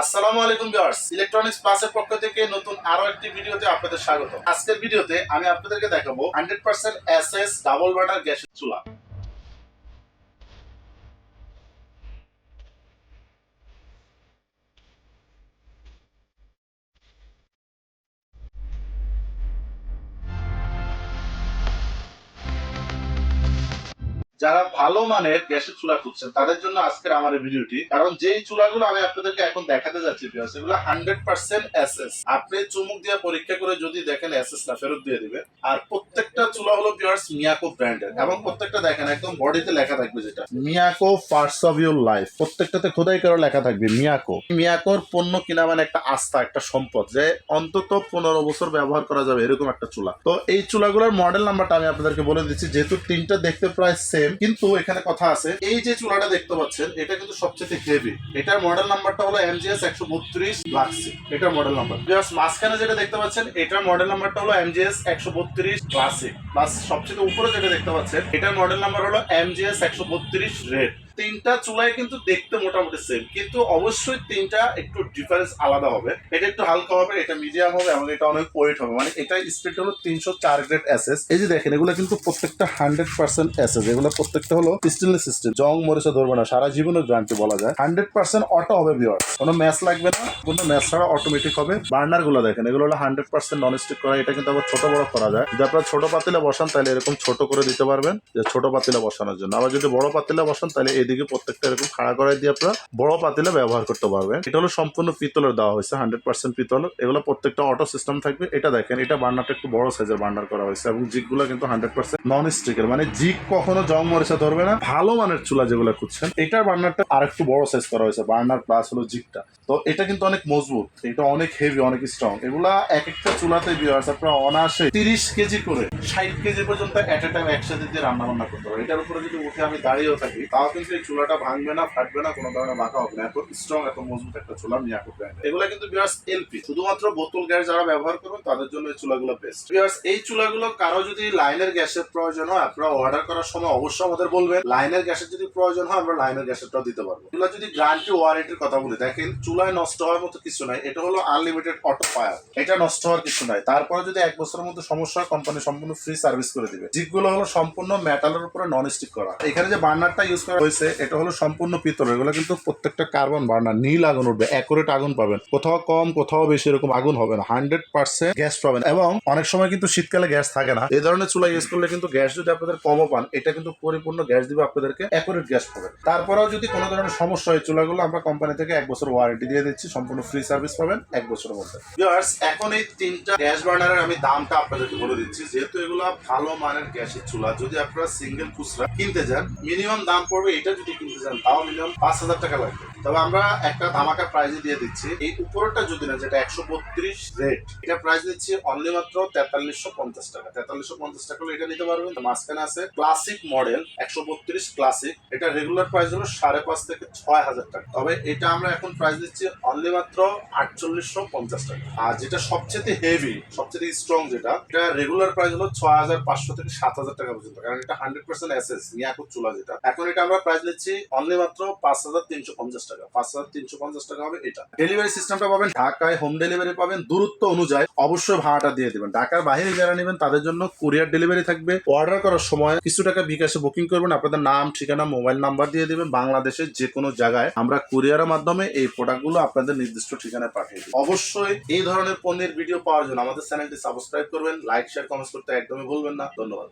আসসালামু আলাইকুম viewers, electronics প্লাসের পক্ষ থেকে নতুন আরও একটি ভিডিওতে আপনাদের স্বাগত আজকের ভিডিওতে আমি আপনাদেরকে দেখাবো hundred percent S S double burner গ্যাসের চুলা। যারা ভালো মানের গ্যাসের চুলা খুঁজছেন তাদের জন্য আজকের আমার ভিডিওটি। কারণ যেই চুলাগুলো আমি আপনাদেরকে এখন দেখাতে যাচ্ছি এগুলো হান্ড্রেড পার্সেন্ট এসএস আপনি চুমুক দিয়ে পরীক্ষা করে যদি দেখেন এসএস না ফেরত দিয়ে দিবে আর প্রত্যেকটা চুলা হলো ভিউয়ার্স মিয়াকো ব্র্যান্ডের এবং প্রত্যেকটা দেখেন একদম বডিতে লেখা থাকবে যেটা। Miyako first of your life প্রত্যেকটাতে খোদাই করে লেখা থাকবে মিয়াকো মিয়াকোর পণ্য কিনা মানে একটা আস্থা একটা সম্পদ যে অন্তত পনেরো বছর ব্যবহার করা যাবে এরকম একটা চুলা। তো এই চুলাগুলোর মডেল নাম্বারটা আমি আপনাদেরকে বলে দিচ্ছি যেহেতু তিনটা দেখতে প্রায় সেম কিন্তু এখানে কথা আছে, এই যে চুলাটা দেখতে পাচ্ছেন, এটা কিন্তু সবচেয়ে হেভি এটার মডেল নাম্বারটা হলো এমজিএস একশো বত্রিশ লাক্সি এটার মডেল নাম্বার জাস্ট মাঝখানে যেটা দেখতে পাচ্ছেন, এটার মডেল নাম্বারটা হলো এমজিএস একশো বত্রিশ ক্লাসিক প্লাস সবচেয়ে উপরে যেটা দেখতে পাচ্ছেন, এটার মডেল নাম্বার হলো এমজিএস একশো বত্রিশ রেড তিনটা চুলাই কিন্তু দেখতে মোটামুটি সেম কিন্তু অবশ্যই তিনটা একটু ডিফারেন্স আলাদা হবে। এটা একটু হালকা হবে, এটা মিডিয়াম হবে এবং এটা অনেক ওয়েট হবে। মানে এটা স্পিড হলো তিনশো চার গ্রেড এসএস এই যে দেখেন, এগুলো কিন্তু প্রত্যেকটা হান্ড্রেড পার্সেন্ট এসএস এগুলো প্রত্যেকটা হলো স্টেনলেস সিস্টেম জং মরিচা ধরবে না, সারা জীবনের গ্যারান্টি বলা যায়। হান্ড্রেড পার্সেন্ট অটো হবে বিয়ার কোনো ম্যাচ লাগবে না, কোনো ম্যাচ ছাড়া অটোমেটিক হবে। বার্নারগুলো দেখেন, এগুলো হলো হান্ড্রেড পার্সেন্ট নন স্টিক করা, এটা কিন্তু আবার ছোট বড় করা যায়। যদি আপনারা ছোট পাতিলে বসান, তাহলে এরকম ছোট করে দিতে পারবেন, যে ছোট পাতিলে বসানোর জন্য। আবার যদি বড় পাতিলে বসান, তাহলে এদিকে প্রত্যেকটা এরকম খাড়া করাই দিয়ে আপনারা বড় পাতিলে ব্যবহার করতে পারবেন। এটা হলো সম্পূর্ণ পিতলের দেওয়া হয়েছে হান্ড্রেড পার্সেন্ট পিতল। এগুলো প্রত্যেকটা অটো সিস্টেম থাকবে। এটা দেখেন, এটা বার্নারটা একটু বড় সাইজের বার্নার করা হয়েছে, এবং জিগগুলো কিন্তু হান্ড্রেড পার্সেন্ট নন স্টিকের মানে জিগ কখনো জং মরিচা ধরবে না। ভালো মানের চুলা যেগুলো খুঁজছেন, এটার বার্নারটা আর একটু বড় সাইজ করা হয়েছে, বার্নার প্লাস হলো জিগটা তো এটা কিন্তু অনেক মজবুত, এটা অনেক হেভি অনেক স্ট্রং এগুলা এক একটা চুলাতে বিয়ার্স আপনারা অনায়াসে তিরিশ কেজি করে, ষাট কেজি পর্যন্ত এট এ টাইম একসাথে দিয়ে রান্না বান্না করতে পারবে এটার উপরে যদি উঠে আমি দাঁড়িয়েও থাকি, তাও কিন্তু এই চুলাটা ভাঙবে না, ফাটবে না, কোনো ধরনের বাঁকা হবে না। এত স্ট্রং এত মজবুত একটা চুলা নিয়ে ব্র্যান্ড এগুলো কিন্তু বিয়ার্স এলপি শুধুমাত্র বোতল গ্যাস যারা ব্যবহার করবেন, তাদের জন্য এই চুলাগুলো বেস্ট বিয়ার্স এই চুলাগুলো কারও যদি লাইনের গ্যাসের প্রয়োজন হয়, আপনারা অর্ডার করার সময় অবশ্যই আমাদের বলবেন, লাইনের গ্যাসের যদি প্রয়োজন হয়, আমরা লাইনের গ্যাসেরটাও দিতে পারব। এগুলো যদি গ্যারান্টি ওয়ারেন্টির কথা বলি, দেখেন, চুলায় নষ্ট হওয়ার মতো কিছু নাই, এটা হলো আনলিমিটেড অটো ফায়ার এটা নষ্ট হওয়ার কিছু নাই। তারপরে যদি এক বছরের মধ্যে সমস্যা হয় কোম্পানি সম্পূর্ণ ফ্রি সার্ভিস করে দিবে। জিগগুলো হলো সম্পূর্ণ মেটালের উপরে নন স্টিক করা। এখানে যে বার্নারটা ইউজ করা হয়েছে, এটা হলো সম্পূর্ণ পিতল এগুলো কিন্তু প্রত্যেকটা কার্বন বার্নার নীল আগুন উঠবে অ্যাকুরেট আগুন পাবেন। কোথাও কম, কোথাও বেশি এরকম আগুন হবে না। হান্ড্রেড পার্সেন্ট গ্যাস পাবেন। এবং অনেক সময় কিন্তু শীতকালে গ্যাস থাকে না। এই ধরনের চুলা ইউজ করলে কিন্তু গ্যাস যদি আপনাদের কমও পান, এটা কিন্তু পরিপূর্ণ গ্যাস দিবে আপনাদেরকে অ্যাকুরেট গ্যাস পাবেন তারপরেও যদি কোনো ধরনের সমস্যা হয় চুলাগুলো, আমরা কোম্পানি থেকে এক বছর ওয়ারেন্টি দিয়ে দিচ্ছি, সম্পূর্ণ ফ্রি সার্ভিস পাবেন এক বছরের মধ্যে। এখন এই তিনটা গ্যাস বার্নারের আমি দামটা আপনাদেরকে বলে দিচ্ছি। যেহেতু এগুলো ভালো মানের গ্যাসের চুলা, যদি আপনারা সিঙ্গেল খুচরা কিনতে যান মিনিমাম দাম পড়বে, এটা যদি কিনতে চান তাও মিনিমাম পাঁচ হাজার টাকা লাগবে। তবে আমরা একটা ধামাকা প্রাইজে দিয়ে দিচ্ছি। এই উপরটা যদি না যেটা একশো বত্রিশ রেট এটা প্রাইস দিচ্ছি অনলি মাত্র তেতাল্লিশশো পঞ্চাশ টাকা। তেতাল্লিশশো পঞ্চাশ টাকা হলে এটা নিতে পারবেন। মাঝখানে আছে ক্লাসিক মডেল একশো বত্রিশ ক্লাসিক এটা রেগুলার প্রাইস হলো সাড়ে পাঁচ থেকে ছয় হাজার টাকা। তবে এটা আমরা এখন প্রাইস দিচ্ছি অনলি মাত্র আটচল্লিশশো পঞ্চাশ টাকা। আর যেটা সবচেয়ে হেভি সবচেয়ে স্ট্রং যেটা, এটা রেগুলার প্রাইস হলো ছয় হাজার পাঁচশো থেকে সাত হাজার টাকা পর্যন্ত। কারণ এটা হান্ড্রেড পার্সেন্ট এসএস নিয়াকুর চুলা যেটা। এখন এটা আমরা প্রাইস নিচ্ছি অনলি মাত্র পাঁচ হাজার তিনশো পঞ্চাশ টাকা। পাঁচ হাজার তিনশো পঞ্চাশ টাকা হবে এটা। ডেলিভারি সিস্টেমটা পাবেন, ঢাকায় হোম ডেলিভারি পাবেন, দূরত্ব অনুযায়ী অবশ্যই ভাড়াটা দিয়ে দিবেন। ঢাকার বাইরে যারা নেবেন, তাদের জন্য কুরিয়ার ডেলিভারি থাকবে। অর্ডার করার সময় কিছু টাকা বিকাশে বুকিং করবেন, আপনাদের নাম, ঠিকানা মোবাইল নাম্বার দিয়ে দিবেন। বাংলাদেশের যে কোনো জায়গায় আমরা কুরিয়ারের মাধ্যমে এই প্রোডাক্টগুলো আপনাদের নির্দিষ্ট ঠিকানায় পাঠিয়ে দিই অবশ্যই এই ধরনের পণ্যের ভিডিও পাওয়ার জন্য আমাদের চ্যানেলটি সাবস্ক্রাইব করবেন লাইক শেয়ার কমেন্ট করতে একদমই ভুলবেন না। ধন্যবাদ।